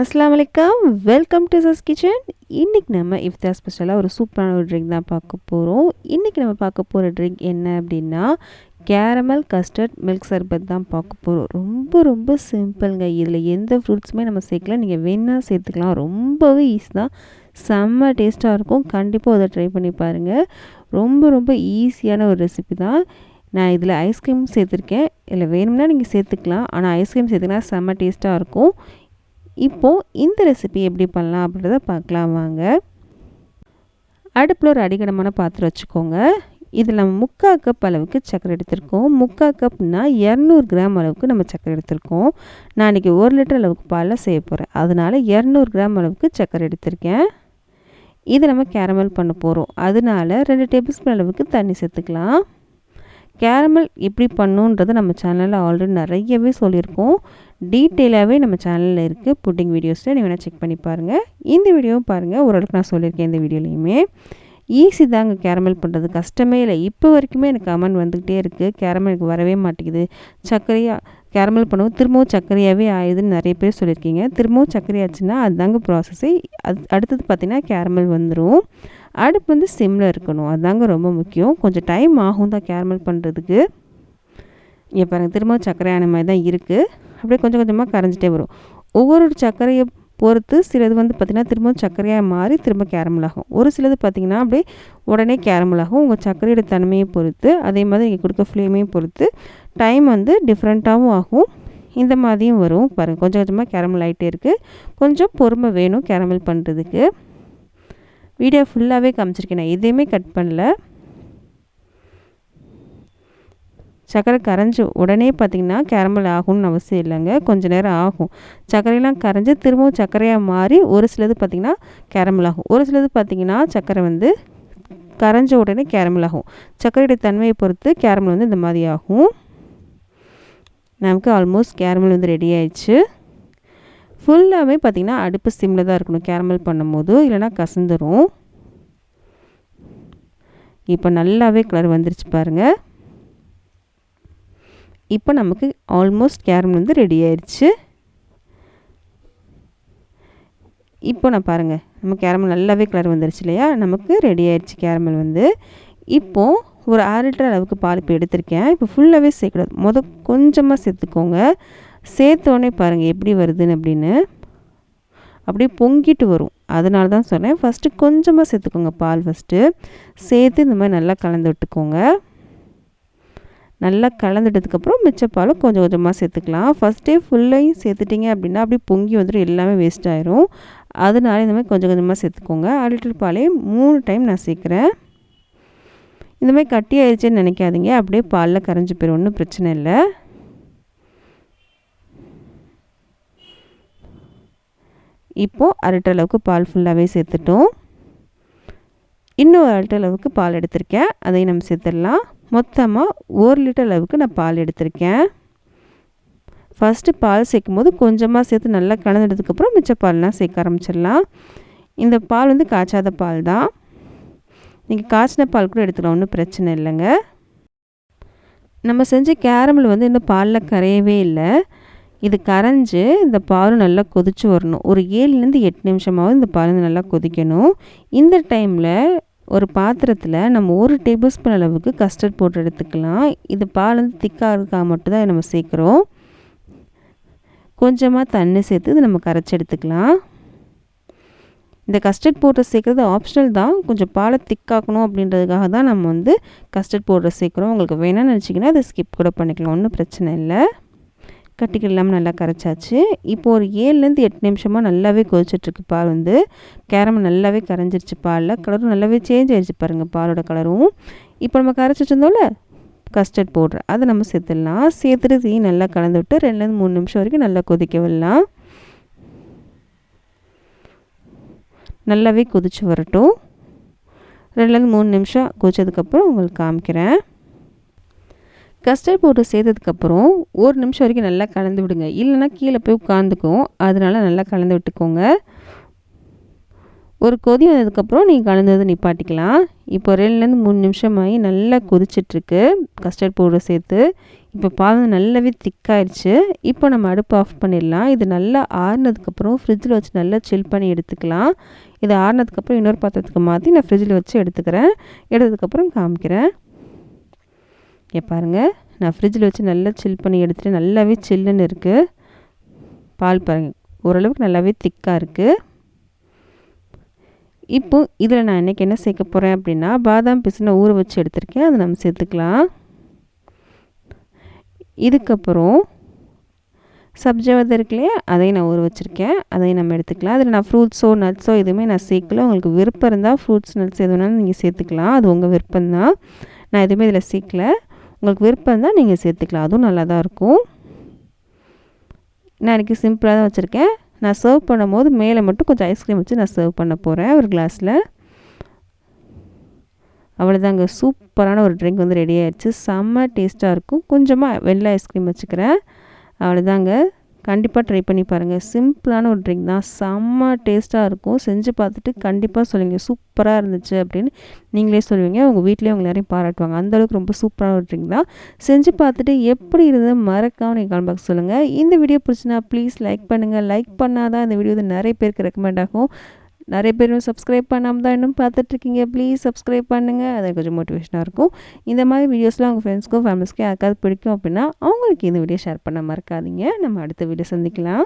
அஸ்லாம் வலைக்கம் welcome to சஸ் kitchen இன்றைக்கி நம்ம இஃப்தா ஸ்பெஷலாக ஒரு சூப்பரான ஒரு ட்ரிங்க் தான் பார்க்க போகிறோம் இன்றைக்கி நம்ம பார்க்க போகிற ட்ரிங்க் என்ன அப்படின்னா கேரமல் கஸ்டர்ட் மில்க் சர்பத் தான் பார்க்க போகிறோம் ரொம்ப ரொம்ப சிம்பிளுங்க இதில் எந்த ஃப்ரூட்ஸுமே நம்ம சேர்க்கலாம் நீங்கள் வேணால் சேர்த்துக்கலாம். ரொம்பவே ஈஸி தான். செம்ம டேஸ்ட்டாக இருக்கும். கண்டிப்பாக அதை ட்ரை பண்ணி பாருங்கள் ரொம்ப ரொம்ப ஈஸியான ஒரு ரெசிபி தான். நான் இதில் ஐஸ்கிரீம் சேர்த்துருக்கேன். இல்லை வேணும்னா நீங்கள் சேர்த்துக்கலாம். ஆனால் ஐஸ்கிரீம் சேர்த்துக்கினா செம்ம டேஸ்ட்டாக இருக்கும். இப்போது இந்த ரெசிபி எப்படி பண்ணலாம் அப்படின்றத பார்க்கலாம் வாங்க. அடுப்பில் ஒரு அடிக்கடமான பாத்திரம் வச்சுக்கோங்க. இதில் நம்ம முக்கால் கப் அளவுக்கு சர்க்கரை எடுத்திருக்கோம். முக்கால் கப்னா இரநூறு கிராம் அளவுக்கு நம்ம சர்க்கரை எடுத்திருக்கோம். நான் இன்றைக்கி ஒரு லிட்டர் அளவுக்கு பாலில் செய்ய போகிறேன் அதனால் இரநூறு கிராம் அளவுக்கு சர்க்கரை எடுத்திருக்கேன். இதை நம்ம கேரமல் பண்ண போகிறோம் அதனால ரெண்டு டேபிள் ஸ்பூன் அளவுக்கு தண்ணி சேர்த்துக்கலாம். கேரமல் எப்படி பண்ணுன்றது நம்ம சேனலில் ஆல்ரெடி நிறையவே சொல்லியிருக்கோம். டீட்டெயிலாகவே நம்ம சேனலில் இருக்குது. புட்டிங் வீடியோஸில் நீங்கள் வேணால் செக் பண்ணி பாருங்கள் இந்த வீடியோவும் பாருங்கள் ஓரளவுக்கு நான் சொல்லியிருக்கேன் இந்த வீடியோலையுமே. ஈஸி தாங்க கேரமல் பண்ணுறது கஷ்டமே இல்லை. இப்போ வரைக்குமே எனக்கு கமெண்ட் வந்துக்கிட்டே இருக்குது கேரமல் எனக்கு வரவே மாட்டேங்குது. சர்க்கரையாக கேரமல் பண்ணுவோம் திரும்பவும் சர்க்கரையாகவே ஆயுதுன்னு நிறைய பேர் சொல்லியிருக்கீங்க. திரும்பவும் சர்க்கரையாச்சுன்னா அதுதாங்க ப்ராசஸ்ஸு அது அடுத்தது பார்த்திங்கன்னா கேரமல் வந்துடும் அடுப்பு வந்து சிம்மில் இருக்கணும். அதுதாங்க ரொம்ப முக்கியம். கொஞ்சம் டைம் ஆகும் தான் கேரமல் பண்ணுறதுக்கு இங்கே பாருங்கள் திரும்பவும் சர்க்கரையான மாதிரி தான் இருக்குது அப்படியே கொஞ்சம் கொஞ்சமாக கரைஞ்சிட்டே வரும். ஒவ்வொரு சர்க்கரையை பொறுத்து சிலது வந்து பார்த்திங்கன்னா திரும்ப சர்க்கரையாக மாறி திரும்ப கேரமல் ஆகும். ஒரு சிலது பார்த்திங்கன்னா அப்படியே உடனே கேரமல் ஆகும். உங்கள் சர்க்கரையோட தன்மையை பொறுத்து அதே மாதிரி நீங்கள் கொடுக்க ஃப்ளேமையும் பொறுத்து டைம் வந்து டிஃப்ரெண்ட்டாகவும் ஆகும். இந்த மாதிரியும் வரும் பாருங்கள் கொஞ்சம் கொஞ்சமாக கேரமல் ஆகிட்டே இருக்குது கொஞ்சம் பொறுமை வேணும் கேரமல் பண்ணுறதுக்கு வீடியோ ஃபுல்லாகவே காமிச்சிருக்கேன். நான் எதையுமே கட் பண்ணல. சர்க்கரை கரைஞ்சி உடனே பார்த்திங்கன்னா கேரமல் ஆகும்னு அவசியம் இல்லைங்க. கொஞ்சம் நேரம் ஆகும். சர்க்கரையெல்லாம் கரைஞ்சி திரும்பவும் சர்க்கரையாக மாறி ஒரு சிலது பார்த்திங்கன்னா கேரமல் ஆகும். ஒரு சிலது பார்த்திங்கன்னா சர்க்கரை வந்து கரைஞ்ச உடனே கேரமல் ஆகும். சர்க்கரையுடைய தன்மையை பொறுத்து கேரமல் வந்து இந்த மாதிரி ஆகும். நமக்கு ஆல்மோஸ்ட் கேரமல் வந்து ரெடி ஆயிடுச்சு. ஃபுல்லாகவே பார்த்திங்கன்னா அடுப்பு சிம்மில் தான் இருக்கணும். கேரமல் பண்ணும்போது இல்லைனா கசந்துரும். இப்போ நல்லாவே கலர் வந்துருச்சு பாருங்கள் இப்போ நமக்கு ஆல்மோஸ்ட் கேரமல் வந்து ரெடி ஆயிடுச்சு இப்போ நான் பாருங்கள் நம்ம கேரமல் நல்லாவே கலர் வந்துருச்சு இல்லையா? நமக்கு ரெடி ஆயிடுச்சு கேரமல் வந்து. இப்போது ஒரு அரை லிட்டர் அளவுக்கு பால் இப்போ எடுத்திருக்கேன். இப்போ ஃபுல்லாகவே சேர்க்கக்கூடாது. முத கொஞ்சமாக சேர்த்துக்கோங்க. சேர்த்தோடனே பாருங்கள் எப்படி வருதுன்னு அப்படின்னு. அப்படியே பொங்கிட்டு வரும். அதனால தான் சொன்னேன். ஃபஸ்ட்டு கொஞ்சமாக சேர்த்துக்கோங்க பால் ஃபஸ்ட்டு சேர்த்து இந்த மாதிரி நல்லா கலந்து விட்டுக்கோங்க. நல்லா கலந்துட்டதுக்கப்புறம் மிச்ச பாலும் கொஞ்சம் கொஞ்சமாக சேர்த்துக்கலாம் ஃபஸ்ட்டே ஃபுல்லையும் சேர்த்துட்டிங்க அப்படின்னா அப்படியே பொங்கி வந்துடும் எல்லாமே வேஸ்ட் ஆயிரும். அதனால இந்த மாதிரி கொஞ்சம் கொஞ்சமாக சேர்த்துக்கோங்க. அரை லிட்டர் பாலே மூணு டைம் நான் சேர்க்குறேன். இந்த மாதிரி கட்டி ஆயிடுச்சுன்னு நினைக்காதீங்க. அப்படியே பாலில் கரைஞ்சி போயிடும் ஒன்றும் பிரச்சனை இல்லை. இப்போது அரட்டை அளவுக்கு பால் ஃபுல்லாகவே சேர்த்துட்டோம். இன்னும் அரட்டை அளவுக்கு பால் எடுத்திருக்கேன். அதையும் நம்ம சேர்த்துடலாம். மொத்தமாக ஒரு லிட்டர் அளவுக்கு நான் பால் எடுத்திருக்கேன். ஃபஸ்ட்டு பால் சேர்க்கும் போது கொஞ்சமாக சேர்த்து நல்லா கலந்துட்டதுக்கப்புறம் மிச்ச பால்லாம் சேர்க்க ஆரம்பிச்சிடலாம். இந்த பால் வந்து காய்ச்சாத பால் தான். நீங்கள் காய்ச்சின பால் கூட எடுத்துக்கலாம் ஒன்றும் பிரச்சனை இல்லைங்க. நம்ம செஞ்ச கேரமல் வந்து இன்னும் பாலில் கரையவே இல்லை. இது கரைஞ்சி இந்த பால் நல்லா கொதித்து வரணும். ஒரு ஏழுலேருந்து எட்டு நிமிஷமாவது இந்த பால் நல்லா கொதிக்கணும். இந்த டைமில் ஒரு பாத்திரத்தில் நம்ம ஒரு டேபிள் ஸ்பூன் அளவுக்கு கஸ்டர்ட் போட்டு எடுத்துக்கலாம். இது பால் வந்து திக்காக இருக்கா மட்டும் தான் நம்ம சேர்க்குறோம். கொஞ்சமாக தண்ணி சேர்த்து இது நம்ம கரைச்சி எடுத்துக்கலாம். இந்த கஸ்டர்ட் பவுடர் சேர்க்குறது ஆப்ஷனல் தான். கொஞ்சம் பாலை திக்காக்கணும் அப்படின்றதுக்காக தான் நம்ம வந்து கஸ்டர்ட் பவுடர் சேர்க்குறோம். உங்களுக்கு வேணாம்னு நினச்சிங்கன்னா அதை ஸ்கிப் கூட பண்ணிக்கலாம். ஒன்றும் பிரச்சனை இல்லை. கட்டிகள் இல்லாமல் நல்லா கரைச்சாச்சு. இப்போது ஒரு ஏழுலேருந்து எட்டு நிமிஷமாக நல்லாவே கொதிச்சிட்ருக்கு பால் வந்து. கேரம் நல்லாவே கரைஞ்சிருச்சு பாலில். கலரும் நல்லாவே சேஞ்ச் ஆயிடுச்சு பாருங்கள் பாலோட கலரும். இப்போ நம்ம கரைச்சி வச்சிருந்தோம்ல கஸ்டர்ட் பவுட்ரு அதை நம்ம சேர்த்துடலாம். சேர்த்துட்டு தீ நல்லா கலந்து விட்டு ரெண்டுலேருந்து மூணு நிமிஷம் வரைக்கும் நல்லா கொதிக்க விடலாம். நல்லாவே கொதிச்சு வரட்டும். ரெண்டுலேருந்து மூணு நிமிஷம் கொதிச்சதுக்கப்புறம் உங்களுக்கு காமிக்கிறேன். கஸ்டர்ட் பவுடர் சேர்த்ததுக்கப்புறம் ஒரு நிமிஷம் வரைக்கும் நல்லா கலந்து விடுங்க. இல்லைன்னா கீழே போய் உட்காந்துக்கும் அதனால் நல்லா கலந்து விட்டுக்கோங்க. ஒரு கொதி வந்ததுக்கப்புறம் நீங்கள் கலந்தது நிப்பாட்டிக்கலாம். இப்போ ரெண்டுலேருந்து மூணு நிமிஷம் ஆகி நல்லா கொதிச்சிட்ருக்கு கஸ்டர்ட் பவுடர் சேர்த்து. இப்போ பாதம் நல்லாவே திக்காயிடுச்சு இப்போ நம்ம அடுப்பு ஆஃப் பண்ணிடலாம். இது நல்லா ஆறுனதுக்கப்புறம் ஃப்ரிட்ஜில் வச்சு நல்லா சில் பண்ணி எடுத்துக்கலாம். இது ஆறுனதுக்கப்புறம் இன்னொரு பாத்திரத்துக்கு மாற்றி நான் ஃப்ரிட்ஜில் வச்சு எடுத்துக்கிறேன். எடுத்ததுக்கப்புறம் காமிக்கிறேன். இங்கே பாருங்கள் நான் ஃப்ரிட்ஜில் வச்சு நல்லா சில் பண்ணி எடுத்துகிட்டு நல்லாவே சில்லுன்னு இருக்குது பால் பாருங்கள் ஓரளவுக்கு நல்லாவே திக்காக இருக்குது இப்போ இதில் நான் இன்றைக்கி என்ன சேர்க்க போகிறேன் அப்படின்னா பாதாம் பிசுனை ஊற வச்சு எடுத்திருக்கேன். அதை நம்ம சேர்த்துக்கலாம். இதுக்கப்புறம் சப்ஜா விதை இருக்கு இல்லையா? அதையும் நான் ஊற வச்சுருக்கேன். அதையும் நம்ம எடுத்துக்கலாம். அதில் நான் ஃப்ரூட்ஸோ நட்ஸோ எதுவுமே நான் சேர்க்கல. உங்களுக்கு விருப்பம் இருந்தால் ஃப்ரூட்ஸ் நட்ஸ் எது வேணாலும் நீங்கள் சேர்த்துக்கலாம். அது உங்கள் விருப்பம் தான் நான் எதுவுமே இதில் சேர்க்கல. உங்களுக்கு விருப்பம் இருந்தால் நீங்கள் சேர்த்துக்கலாம். அதுவும் நல்லா தான் இருக்கும். நான் இன்றைக்கி சிம்பிளாக தான் வச்சுருக்கேன். நான் சர்வ் பண்ணும்போது மேலே மட்டும் கொஞ்சம் ஐஸ்கிரீம் வச்சு நான் சர்வ் பண்ண போகிறேன் ஒரு கிளாஸில் அவ்வளோதாங்க சூப்பரான ஒரு ட்ரிங்க் வந்து ரெடி ஆகிடுச்சு செம்ம டேஸ்ட்டாக இருக்கும். கொஞ்சமாக வெள்ளை ஐஸ்கிரீம் வச்சுக்கிறேன். அவ்வளோதாங்க கண்டிப்பாக ட்ரை பண்ணி பாருங்கள் சிம்பிளான ஒரு ட்ரிங்க் தான். செம்ம டேஸ்ட்டாக இருக்கும். செஞ்சு பார்த்துட்டு கண்டிப்பாக சொல்லுவீங்க. சூப்பராக இருந்துச்சு அப்படின்னு நீங்களே சொல்லுவீங்க. உங்கள் வீட்லேயே உங்கள் யாரையும் பாராட்டுவாங்க. அந்தளவுக்கு ரொம்ப சூப்பரான ஒரு ட்ரிங்க் தான். செஞ்சு பார்த்துட்டு எப்படி இருந்தது மறக்காமல் நீங்கள் கால் பாக்ஸ் சொல்லுங்கள் இந்த வீடியோ பிடிச்சினா ப்ளீஸ் லைக் பண்ணுங்கள் லைக் பண்ணால் தான் இந்த வீடியோ வந்து நிறைய பேருக்கு ரெக்கமெண்ட் ஆகும். நிறைய பேர் சப்ஸ்கிரைப் பண்ணாமல் தான் இன்னும் பார்த்துட்ருக்கீங்க. ப்ளீஸ் சப்ஸ்கிரைப் பண்ணுங்கள் அது கொஞ்சம் மோட்டிவேஷனாக இருக்கும். இந்த மாதிரி வீடியோஸ்லாம் உங்கள் ஃப்ரெண்ட்ஸ்க்கும் ஃபேமிலிஸ்க்கும் யாருக்காவது பிடிக்கும் அப்படின்னா அவங்களுக்கு இந்த வீடியோ ஷேர் பண்ண மறக்காதீங்க. நம்ம அடுத்த வீடியோ சந்திக்கலாம்.